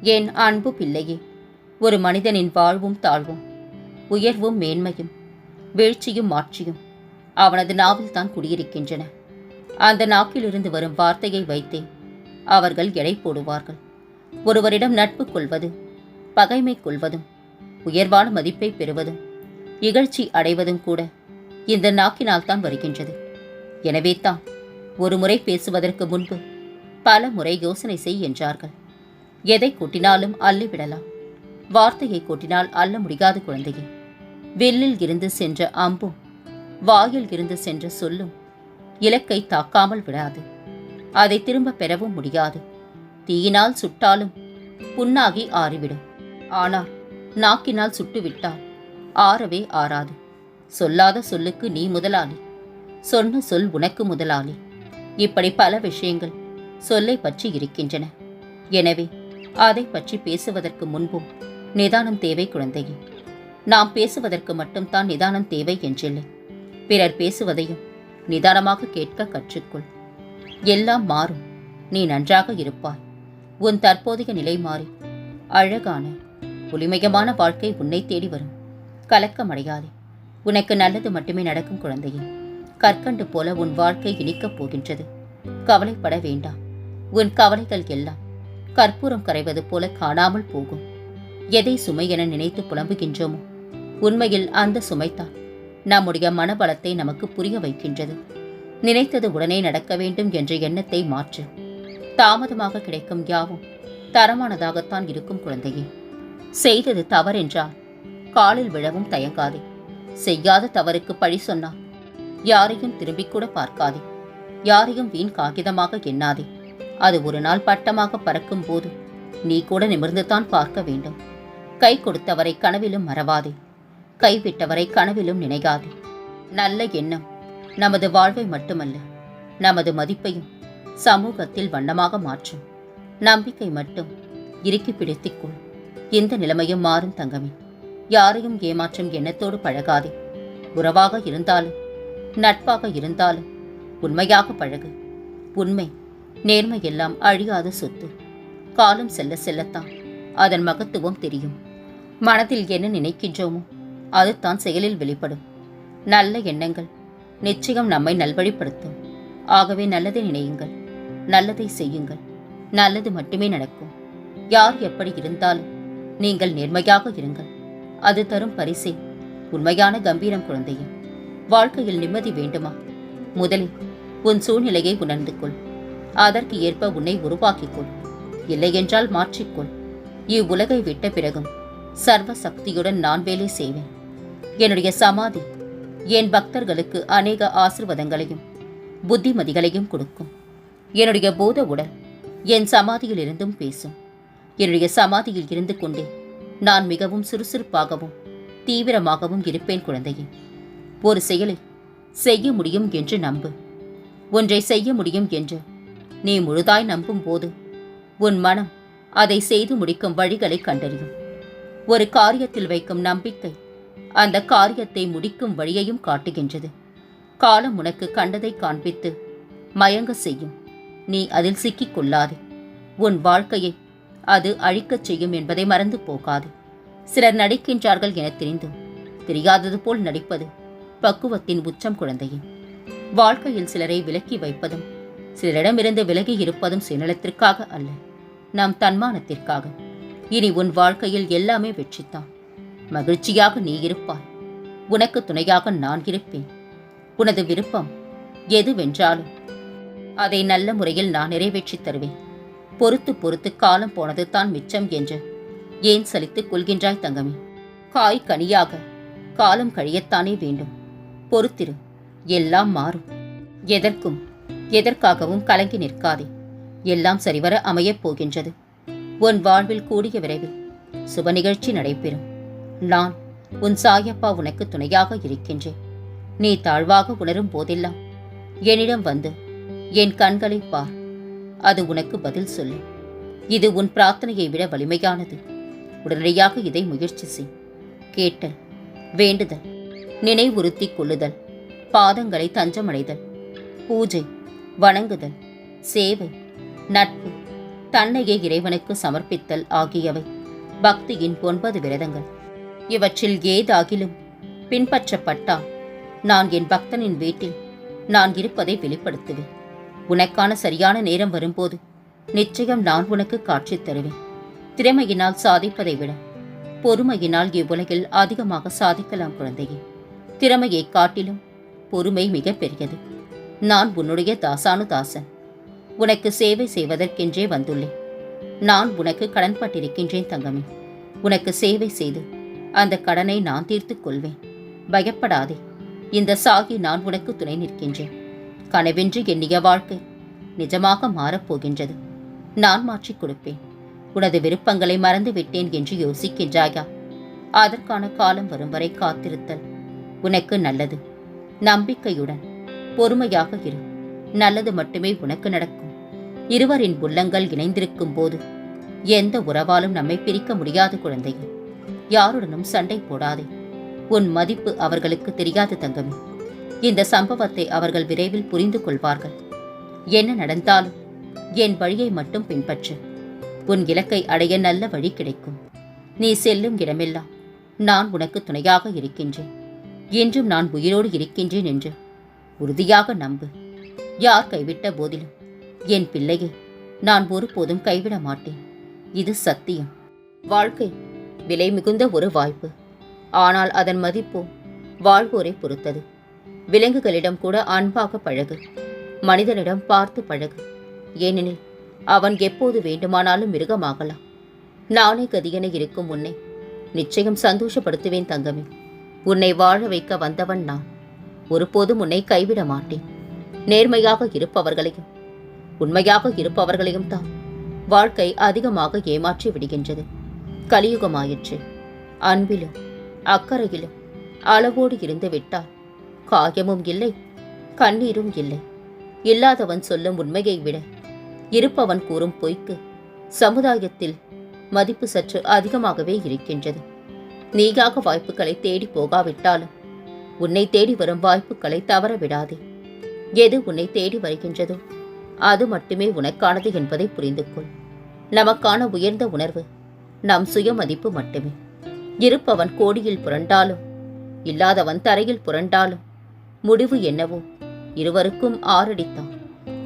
என் அன்பு பிள்ளையே ஒரு மனிதனின் வாழ்வும் தாழ்வும் உயர்வும் மேன்மையும் வீழ்ச்சியும் மாட்சியும் அவனது நாவில்தான் குடியிருக்கின்றன. அந்த நாக்கிலிருந்து வரும் வார்த்தையை வைத்தே அவர்கள் எடை போடுவார்கள். ஒருவரிடம் நட்பு கொள்வது பகைமை கொள்வதும் உயர்வான மதிப்பை பெறுவதும் இகழ்ச்சி அடைவதும் கூட இந்த நாக்கினால் தான் வருகின்றது. எனவே தான் ஒரு முறை பேசுவதற்கு முன்பு பல முறை யோசனை செய் என்றார்கள். எதை கூட்டினாலும் அள்ளிவிடலாம் வார்த்தையை கூட்டினால் அள்ள முடியாத குழந்தையே. வில்லில் இருந்து சென்ற அம்பும் வாயில் இருந்து சென்ற சொல்லும் இலக்கை தாக்காமல் விடாது. அதை திரும்ப பெறவும் முடியாது. தீயினால் சுட்டாலும் புண்ணாகி ஆறிவிடும். ஆனால் நாக்கினால் சுட்டுவிட்டால் ஆறவே ஆறாது. சொல்லாத சொல்லுக்கு நீ முதலாளி. சொன்ன சொல் உனக்கு முதலாளி. இப்படி பல விஷயங்கள் சொல்லை பற்றி இருக்கின்றன. எனவே அதை பற்றி பேசுவதற்கு முன்பும் நிதானம் தேவை குழந்தையே. நாம் பேசுவதற்கு மட்டும்தான் நிதானம் தேவை என்றில்லை. பிறர் பேசுவதையும் நிதானமாக கேட்க கற்றுக்கொள். எல்லாம் மாறும். நீ நன்றாக இருப்பாய். உன் தற்போதைய நிலை மாறி அழகான ஒளிமயமான வாழ்க்கை உன்னை தேடி வரும். கலக்கமடையாதே. உனக்கு நல்லது மட்டுமே நடக்கும் குழந்தையே. கற்கண்டு போல உன் வாழ்க்கை இனிக்கப் போகின்றது. கவலைப்பட வேண்டாம். உன் கவலைகள் எல்லாம் கற்பூரம் கரைவது போல காணாமல் போகும். எதை சுமை என நினைத்து புலம்புகின்றோமோ? உண்மையில் அந்த சுமைத்தான் நம்முடைய மனபலத்தை நமக்கு புரிய வைக்கின்றது. நினைத்தது உடனே நடக்க வேண்டும் என்ற எண்ணத்தை மாற்று. தாமதமாக கிடைக்கும் யாவும் தரமானதாகத்தான் இருக்கும் குழந்தையே. செய்தது தவறென்றால் காலில் விழவும் தயங்காதே. செய்யாத தவறுக்கு பழி சொன்னால் யாரையும் திரும்பிக் கூட பார்க்காதே. யாரையும் வீண் காகிதமாக எண்ணாதே. அது ஒரு நாள் பட்டமாக பறக்கும் போது நீ கூட நிமிர்ந்துதான் பார்க்க வேண்டும். கை கொடுத்தவரை கனவிலும் மறவாதே. கைவிட்டவரை கனவிலும் நினைகாதே நல்ல எண்ணம் நமது வாழ்வை மட்டுமல்ல நமது மதிப்பையும் சமூகத்தில் வண்ணமாக மாற்றும். நம்பிக்கை மட்டும் இறுக்கி பிடித்துக்கொள். இந்த நிலைமையும் மாறும் தங்கமே. யாரையும் ஏமாற்றும் எண்ணத்தோடு பழகாதே. உறவாக இருந்தாலும் நட்பாக இருந்தாலும் உண்மையாக பழகு. உண்மை நேர்மை எல்லாம் அழியாத சொத்து. காலம் செல்ல செல்லத்தான். அதன் மகத்துவம் தெரியும். மனதில் என்ன நினைக்கின்றோமோ அதுதான் செயலில் வெளிப்படும். நல்ல எண்ணங்கள் நிச்சயம் நம்மை நல்வழிப்படுத்தும். ஆகவே நல்லதை நினையுங்கள் நல்லதை செய்யுங்கள். நல்லது மட்டுமே நடக்கும். யார் எப்படி இருந்தாலும் நீங்கள் நேர்மையாக இருங்கள். அது தரும் பரிசே உண்மையான கம்பீரம் குழந்தையே. வாழ்க்கையில் நிம்மதி வேண்டுமா? முதலில் உன் சூழ்நிலையை உணர்ந்து கொள். அதற்கு ஏற்ப உன்னை உருவாக்கிக் கொள் இல்லையென்றால் மாற்றிக்கொள். இவ்வுலகை விட்ட பிறகும் சர்வ சக்தியுடன் நான் வேலை செய்வேன். என்னுடைய சமாதி என் பக்தர்களுக்கு அநேக ஆசிர்வாதங்களையும் புத்திமதிகளையும் கொடுக்கும். என்னுடைய போத உடல் என் சமாதியில் இருந்தும் பேசும். என்னுடைய சமாதியில் இருந்து கொண்டே நான் மிகவும் சுறுசுறுப்பாகவும் தீவிரமாகவும் இருப்பேன் குழந்தையே. ஒரு செயலை செய்ய முடியும் என்று நம்பு. ஒன்றை செய்ய முடியும் என்று நீ முழுதாய் நம்பும் போது உன் மனம் அதை செய்து முடிக்கும் வழிகளை கண்டறியும். ஒரு காரியத்தில் வைக்கும் நம்பிக்கை அந்த காரியத்தை முடிக்கும் வழியையும் காட்டுகின்றது. காலம் உனக்கு கண்டதை காண்பித்து மயங்க செய்யும். நீ அதில் சிக்கிக் கொள்ளாதே. உன் வாழ்க்கையை அது அழிக்கச் செய்யும் என்பதை மறந்து போகாது. சிலர் நடிக்கின்றார்கள் என தெரிந்தும் தெரியாதது போல் நடிப்பது பக்குவத்தின் உச்சம் குழந்தையின் வாழ்க்கையில் சிலரை விலக்கி வைப்பதும் சிலரிடமிருந்து விலகி இருப்பதும் சுயநலத்திற்காக அல்ல நம் தன்மானத்திற்காக. இனி உன் வாழ்க்கையில் எல்லாமே வெற்றித்தான் மகிழ்ச்சியாக நீ இருப்பாய். உனக்கு துணையாக நான் இருப்பேன். உனது விருப்பம் எதுவென்றாலும் அதை நல்ல முறையில் நான் நிறைவேற்றித் தருவேன். பொறுத்து பொறுத்து காலம் போனது தான் மிச்சம் என்று ஏன் சலித்துக் கொள்கின்றாய் தங்கமே? காய் கனியாக காலம் கழியத்தானே வேண்டும். பொறுத்திரு எல்லாம் மாறும். எதற்கும் எதற்காகவும் கலங்கி நிற்காதே. எல்லாம் சரிவர அமையப் போகின்றது. உன் வாழ்வில் கூடிய விரைவில் சுப நிகழ்ச்சி நடைபெறும். நான் உன் சாயப்பா உனக்கு துணையாக இருக்கின்றேன். நீ தாழ்வாக உணரும் போதெல்லாம் என்னிடம் வந்து என் கண்களை பார். அது உனக்கு பதில் சொல்லும் இது உன் பிரார்த்தனையை விட வலிமையானது. உடனடியாக இதை முயற்சி செய். கேட்டல் வேண்டுதல் நினைவுறுத்திக் கொள்ளுதல் பாதங்களை தஞ்சமடைதல் பூஜை வணங்குதல் சேவை நட்பு தன்னையே இறைவனுக்கு சமர்ப்பித்தல் ஆகியவை. பக்தியின் ஒன்பது விரதங்கள். இவற்றில் ஏதாகிலும் பின்பற்றப்பட்டால் நான் என் பக்தனின் வீட்டில் நான் இருப்பதை வெளிப்படுத்துவேன். உனக்கான சரியான நேரம் வரும்போது நிச்சயம் நான் உனக்கு காட்சி தருவேன். திறமையினால் சாதிப்பதை விட பொறுமையினால் இவ்வுலகில் அதிகமாக சாதிக்கலாம் குழந்தையே. திறமையை காட்டிலும் பொறுமை மிக பெரியது. நான் உன்னுடைய தாசானு தாசன். உனக்கு சேவை செய்வதற்கென்றே வந்துள்ளேன். நான் உனக்கு கடன்பட்டிருக்கின்றேன் தங்கமே. உனக்கு சேவை செய்து அந்த கடனை நான் தீர்த்துக் கொள்வேன். பயப்படாதே. இந்த சாகி நான் உனக்கு துணை நிற்கின்றேன். கனவென்று எண்ணிய வாழ்க்கை நிஜமாக மாறப்போகின்றது நான் மாற்றிக் கொடுப்பேன். உனது விருப்பங்களை மறந்து விட்டேன் என்று யோசிக்கின்றாயா? அதற்கான காலம் வரும் வரை காத்திருத்தல் உனக்கு நல்லது. நம்பிக்கையுடன் பொறுமையாக இரு. நல்லது மட்டுமே உனக்கு நடக்கும். இருவரின் உள்ளங்கள் இணைந்திருக்கும் போது எந்த உறவாலும் நம்மை பிரிக்க முடியாது குழந்தையே. யாருடனும் சண்டை போடாதே. உன் மதிப்பு அவர்களுக்கு தெரியாது தங்கமே. இந்த சம்பவத்தை அவர்கள் விரைவில் புரிந்து கொள்வார்கள். என்ன நடந்தாலும் என் வழியை மட்டும் பின்பற்று. உன் இலக்கை அடைய நல்ல வழி கிடைக்கும். நீ செல்லும் இடமெல்லாம் நான் உனக்கு துணையாக இருக்கின்றேன். என்றும் நான் உயிரோடு இருக்கின்றேன் என்று உறுதியாக நம்பு. யார் கைவிட்ட போதிலும் என் பிள்ளையை நான் ஒருபோதும் கைவிட மாட்டேன். இது சத்தியம். வாழ்க்கை விலை மிகுந்த ஒரு வாய்ப்பு. ஆனால் அதன் மதிப்பு வாழ்வோரை பொறுத்தது. விலங்குகளிடம் கூட அன்பாக பழகு. மனிதனிடம் பார்த்து பழகு. ஏனெனில் அவன் எப்போது வேண்டுமானாலும் மிருகமாகலாம். நானே கதியென இருக்கும் உன்னை நிச்சயம் சந்தோஷப்படுத்துவேன் தங்கமே. உன்னை வாழ வைக்க வந்தவன் நான். ஒருபோதும் உன்னை கைவிட மாட்டேன். நேர்மையாக இருப்பவர்களையும் உண்மையாக இருப்பவர்களையும் தான் வாழ்க்கை அதிகமாக ஏமாற்றி விடுகின்றது. கலியுகமாயிற்று. அன்பிலும் அக்கறையிலும் அளவோடு இருந்து விட்டால் காயமும் இல்லை கண்ணீரும் இல்லை. இல்லாதவன் சொல்லும் உண்மையை விட இருப்பவன் கூறும் பொய்க்கு சமுதாயத்தில் மதிப்பு சற்று அதிகமாகவே இருக்கின்றது. நீயாக வாய்ப்புகளை தேடி போகாவிட்டாலும் உன்னை தேடி வரும் வாய்ப்புகளை தவற விடாதே எது உன்னை தேடி வருகின்றதோ அது மட்டுமே உனக்கானது என்பதை புரிந்து கொள் நமக்கான உயர்ந்த உணர்வு நம் சுயமதிப்பு மட்டுமே. இருப்பவன் கோடியில் புரண்டாலும் இல்லாதவன் தரையில் புரண்டாலும் முடிவு என்னவோ இருவருக்கும் ஆறடித்தான்.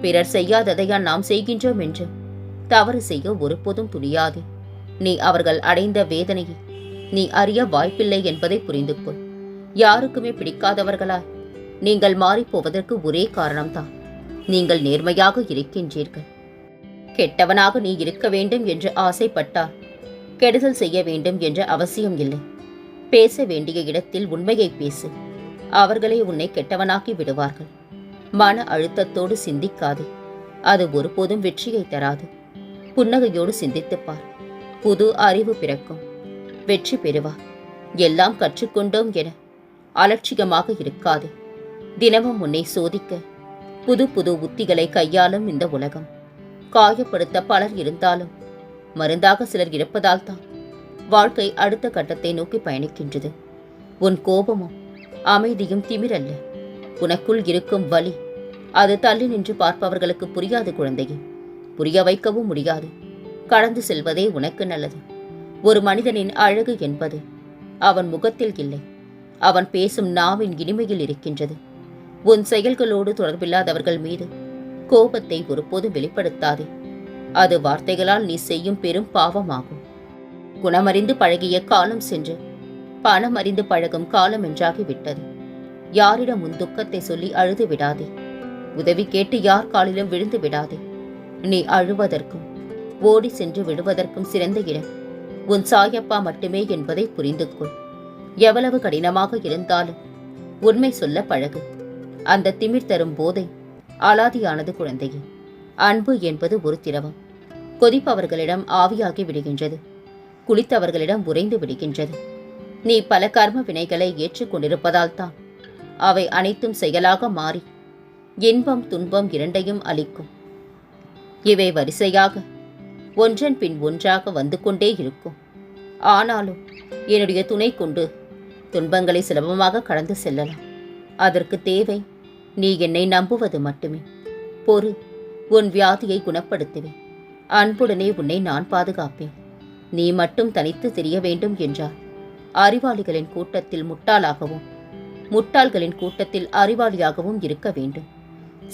பிறர் செய்யாததையா நாம் செய்கின்றோம் என்று தவறு செய்ய ஒருபோதும் துணியாதே. நீ அவர்கள் அடைந்த வேதனையை நீ அறிய வாய்ப்பில்லை என்பதை புரிந்து கொள் யாருக்குமே பிடிக்காதவர்களாய் நீங்கள் மாறிப்போவதற்கு ஒரே காரணம்தான். நீங்கள் நேர்மையாக இருக்கின்றீர்கள். கெட்டவனாக நீ இருக்க வேண்டும் என்று ஆசைப்பட்டால் கெடுதல் செய்ய வேண்டும் என்ற அவசியம் இல்லை. பேச வேண்டிய இடத்தில் உண்மையை பேசு. அவர்களே உன்னை கெட்டவனாக்கி விடுவார்கள். மன அழுத்தத்தோடு சிந்திக்காதே. அது ஒருபோதும் வெற்றியை தராது. புன்னகையோடு சிந்தித்துப் பார். புது அறிவு பிறக்கும். வெற்றி பெறுவார் எல்லாம் கற்றுக்கொண்டோம் என அலட்சியமாக இருக்காதே. தினமும் உன்னை சோதிக்க புது புது உத்திகளை கையாளும் இந்த உலகம். காயப்படுத்த பலர் இருந்தாலும் மருந்தாக சிலர் இருப்பதால் தான் வாழ்க்கை அடுத்த கட்டத்தை நோக்கி பயணிக்கின்றது. உன் கோபமும் அமைதியும் திமிரல்ல. உனக்குள் இருக்கும் வலி அது தள்ளி நின்று பார்ப்பவர்களுக்கு புரியாது குழந்தையே. புரிய வைக்கவும் முடியாது. கடந்து செல்வதே உனக்கு நல்லது. ஒரு மனிதனின் அழகு என்பது அவன் முகத்தில் இல்லை. அவன் பேசும் நாவின் இனிமையில் இருக்கின்றது. உன் செயல்களோடு தொடர்பில்லாதவர்கள் மீது கோபத்தை ஒருபோதும் வெளிப்படுத்தாதே. அது வார்த்தைகளால் நீ செய்யும் பெரும் பாவமாகும். குணமறிந்து பழகிய காலம் சென்று பணம் அறிந்து பழகும் காலம் என்றாகிவிட்டது. யாரிடம் உன் துக்கத்தை சொல்லி அழுது விடாதே. உதவி கேட்டு யார் காலிலும் விழுந்து விடாதே. நீ அழுவதற்கும் ஓடி சென்று விடுவதற்கும் சிறந்த இடம். உன் சாயப்பா மட்டுமே என்பதை புரிந்து கொள் எவ்வளவு கடினமாக இருந்தாலும் உண்மை சொல்ல பழகு. அந்த திமிர் தரும் போதை அலாதியானது குழந்தையே. அன்பு என்பது ஒரு திரவம். கொதிப்பவர்களிடம் ஆவியாகி விடுகின்றது. குளித்தவர்களிடம் உறைந்து விடுகின்றது. நீ பல கர்ம வினைகளை ஏற்றுக்கொண்டிருப்பதால் தான் அவை அனைத்தும் செயலாக மாறி இன்பம் துன்பம் இரண்டையும் அளிக்கும். இவை வரிசையாக ஒன்றன் பின் ஒன்றாக வந்து கொண்டே இருக்கும். ஆனாலும் என்னுடைய துணை கொண்டு துன்பங்களை சுலபமாக கடந்து செல்லலாம். அதற்கு தேவை நீ என்னை நம்புவது மட்டுமே. பொறு உன் வியாதியை குணப்படுத்துவேன் அன்புடனே உன்னை நான் பாதுகாப்பேன். நீ மட்டும் தனித்து தெரிய வேண்டும் என்றார். அறிவாளிகளின் கூட்டத்தில் முட்டாளாகவும் முட்டாள்களின் கூட்டத்தில் அறிவாளியாகவும் இருக்க வேண்டும்.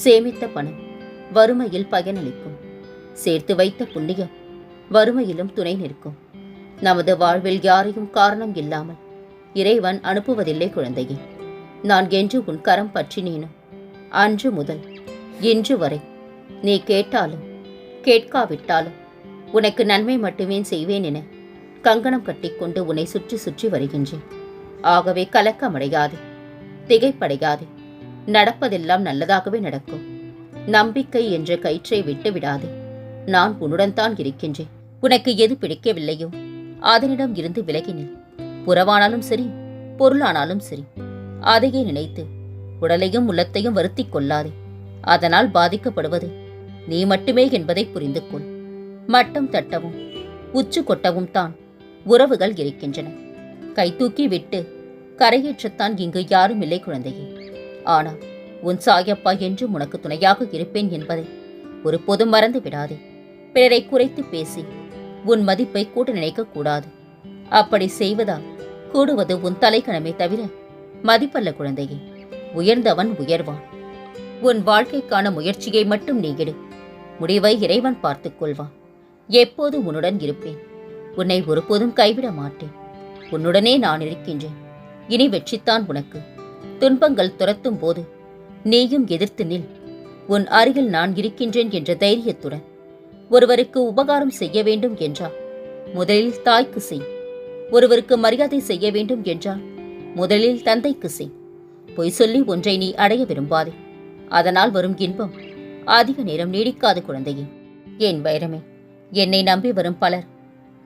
சேமித்த பணம் வறுமையில் பயனளிக்கும். சேர்த்து வைத்த புண்ணியம் வறுமையிலும் துணை நிற்கும். நமது வாழ்வில் யாரையும் காரணம் இல்லாமல் இறைவன் அனுப்புவதில்லை குழந்தையே. நான் என்று உன் கரம் பற்றினேனும் அன்று முதல் இன்று வரை நீ கேட்டாலும் கேட்காவிட்டாலும் உனக்கு நன்மை மட்டுமே செய்வேன் என கங்கணம் கட்டிக்கொண்டு உன்னை சுற்றி சுற்றி வருகின்றேன். ஆகவே கலக்கமடையாதே திகைப்படையாதே நடப்பதெல்லாம் நல்லதாகவே நடக்கும். நம்பிக்கை என்ற கயிற்றை விட்டு விடாதே நான் உன்னுடன் தான் இருக்கின்றேன். உனக்கு எது பிடிக்கவில்லையோ அதனிடம் இருந்து விலகினேன். புறவானாலும் சரி பொருளானாலும் சரி. அதையே நினைத்து உடலையும் உள்ளத்தையும் வருத்திக் கொள்ளாதே. அதனால் பாதிக்கப்படுவது நீ மட்டுமே என்பதை புரிந்து கொள் மட்டம் தட்டவும் உச்சு கொட்டவும் தான் உறவுகள் இருக்கின்றன. கை தூக்கி விட்டு கரையேற்றத்தான் இங்கு யாரும் இல்லை குழந்தையே. ஆனால் உன் சாயப்பா என்றும் உனக்கு துணையாக இருப்பேன் என்பதை ஒரு பொது மறந்து விடாதே. பிறரை குறைத்து பேசி உன் மதிப்பை கூட்ட நினைக்க கூடாது. அப்படி செய்வதால் கூடுவது உன் தலைக்கணமே தவிர மதிப்பல்ல குழந்தையே. உயர்ந்தவன் உயர்வான். உன் வாழ்க்கைக்கான முயற்சியை மட்டும் நீ எடு. முடிவை இறைவன் பார்த்துக் கொள்வான். எப்போது உன்னுடன் இருப்பேன்? உன்னை ஒருபோதும் கைவிட மாட்டேன். உன்னுடனே நான் இருக்கின்றேன். இனி வெற்றித்தான் உனக்கு. துன்பங்கள் துரத்தும் போது நீயும் எதிர்த்து நில். உன் அருகில் நான் இருக்கின்றேன் என்ற தைரியத்துடன். ஒருவருக்கு உபகாரம் செய்ய வேண்டும் என்றால் முதலில் தாய்க்கு செய். ஒருவருக்கு மரியாதை செய்ய வேண்டும் என்றால் முதலில் தந்தைக்கு செய். பொய் சொல்லி ஒன்றை நீ அடைய விரும்பாதே. அதனால் வரும் இன்பம் அதிக நேரம் நீடிக்காது குழந்தையே. என் வைரமே என்னை நம்பி வரும் பலர்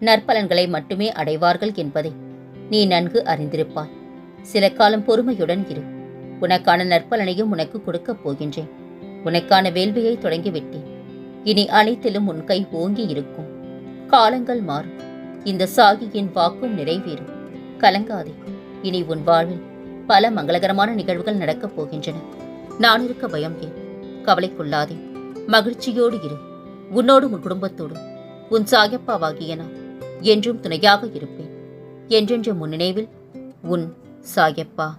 நற்பலன்களை மட்டுமே அடைவார்கள் என்பதை நீ நன்கு அறிந்திருப்பாய். சில காலம் பொறுமையுடன் இரு. உனக்கான நற்பலனையும் உனக்கு கொடுக்கப் போகின்றேன். உனக்கான வேள்வியை தொடங்கிவிட்டேன். இனி அனைத்திலும் உன் கை ஓங்கி இருக்கும். காலங்கள் மாறும். இந்த சாகியின் வாக்கும் நிறைவேறும். கலங்காதே. இனி உன் வாழ்வில் பல மங்களகரமான நிகழ்வுகள் நடக்கப் போகின்றன. நான் இருக்க பயம் ஏன்? கவலைக்குள்ளாதே மகிழ்ச்சியோடு இரு. உன்னோடும் உன் குடும்பத்தோடும். உன் சாயப்பாவாகிய நான் என்றும் துணையாக இருப்பேன். என்றென்ற முன்னினைவில் உன் சாயப்பா.